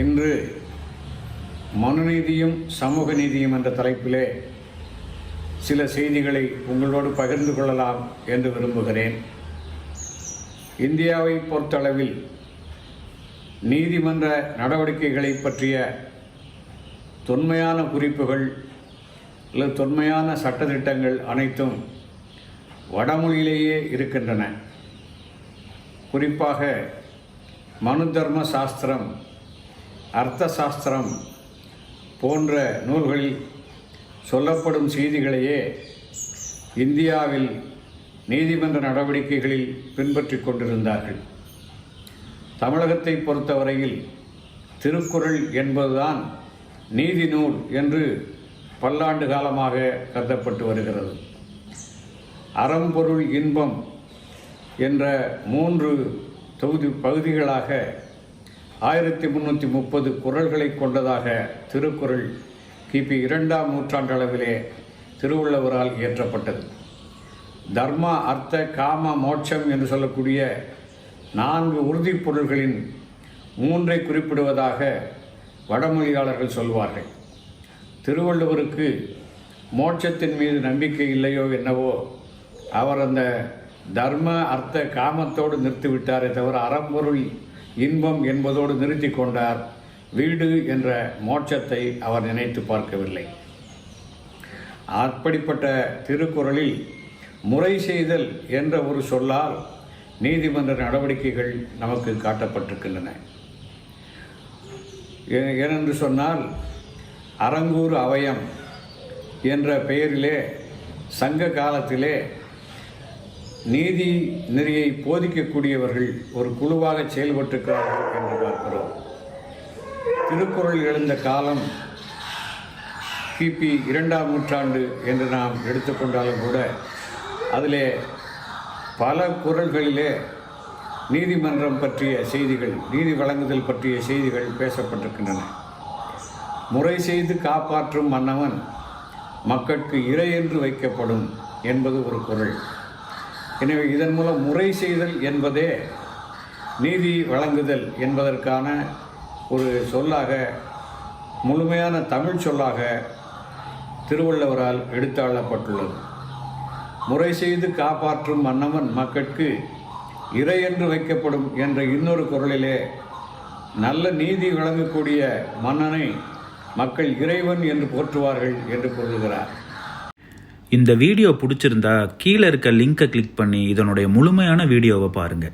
இன்று மனுநீதியும் சமூக நீதியும் என்ற தலைப்பிலே சில செய்திகளை உங்களோடு பகிர்ந்து கொள்ளலாம் என்று விரும்புகிறேன். இந்தியாவை பொறுத்தளவில் நீதிமன்ற நடவடிக்கைகளை பற்றிய தொன்மையான குறிப்புகள் அல்லது தொன்மையான சட்டத்திட்டங்கள் அனைத்தும் வடமொழியிலேயே இருக்கின்றன. குறிப்பாக மனு தர்ம சாஸ்திரம் அர்த்த சாஸ்திரம் போன்ற நூல்களில் சொல்லப்படும் செய்திகளையே இந்தியாவில் நீதிமன்ற நடவடிக்கைகளில் பின்பற்றி கொண்டிருந்தார்கள். தமிழகத்தை பொறுத்தவரையில் திருக்குறள் என்பதுதான் நீதி நூல் என்று பல்லாண்டு காலமாக கருதப்பட்டு வருகிறது. அறம்பொருள் இன்பம் என்ற மூன்று தொகுதி பகுதிகளாக ஆயிரத்தி முந்நூற்றி முப்பது குரல்களை கொண்டதாக திருக்குறள் கிபி இரண்டாம் நூற்றாண்டளவிலே திருவள்ளுவரால் இயற்றப்பட்டது. தர்ம அர்த்த காம மோட்சம் என்று சொல்லக்கூடிய நான்கு உறுதிப் பொருள்களின் மூன்றை குறிப்பிடுவதாக வடமொழியாளர்கள் சொல்வார்கள். திருவள்ளுவருக்கு மோட்சத்தின் மீது நம்பிக்கை இல்லையோ என்னவோ அவர் அந்த தர்ம அர்த்த காமத்தோடு நிறுத்திவிட்டாரே தவிர அறம்பொருள் இன்பம் என்பதோடு நிறுத்தி கொண்டார். வீடு என்ற மோட்சத்தை அவர் நினைத்து பார்க்கவில்லை. அப்படிப்பட்ட திருக்குறளில் முறை செய்தல் என்ற ஒரு சொல்லால் நீதிமன்ற நடவடிக்கைகள் நமக்கு காட்டப்பட்டிருக்கின்றன. ஏ- ஏனென்று சொன்னால் அரங்கூர் அவயம் என்ற பெயரிலே சங்க காலத்திலே நீதி நெறியை போதிக்கக்கூடியவர்கள் ஒரு குழுவாக செயல்பட்டிருக்கிறார்கள் என்று பார்க்கிறோம். திருக்குறள் எழுந்த காலம் கிபி இரண்டாம் நூற்றாண்டு என்று நாம் எடுத்துக்கொண்டாலும் கூட அதிலே பல குறள்களிலே நீதிமன்றம் பற்றிய செய்திகள் நீதி வழங்குதல் பற்றிய செய்திகள் பேசப்பட்டிருக்கின்றன. முறை செய்து காப்பாற்றும் மன்னவன் மக்களுக்கு இறை என்று வைக்கப்படும் என்பது ஒரு குறள். எனவே இதன் மூலம் முறை செய்தல் என்பதே நீதி வழங்குதல் என்பதற்கான ஒரு சொல்லாக முழுமையான தமிழ் சொல்லாக திருவள்ளுவரால் எடுத்தாளப்பட்டுள்ளது. முறை செய்து காப்பாற்றும் மன்னவன் மக்கட்கு இறை என்று வைக்கப்படும் என்ற இன்னொரு குரலிலே நல்ல நீதி வழங்கக்கூடிய மன்னனை மக்கள் இறைவன் என்று போற்றுவார்கள் என்று கூறுகிறார் இந்த வீடியோ பிடிச்சிருந்தா கீழே இருக்க லிங்கை கிளிக் பண்ணி இதனுடைய முழுமையான வீடியோவை பாருங்கள்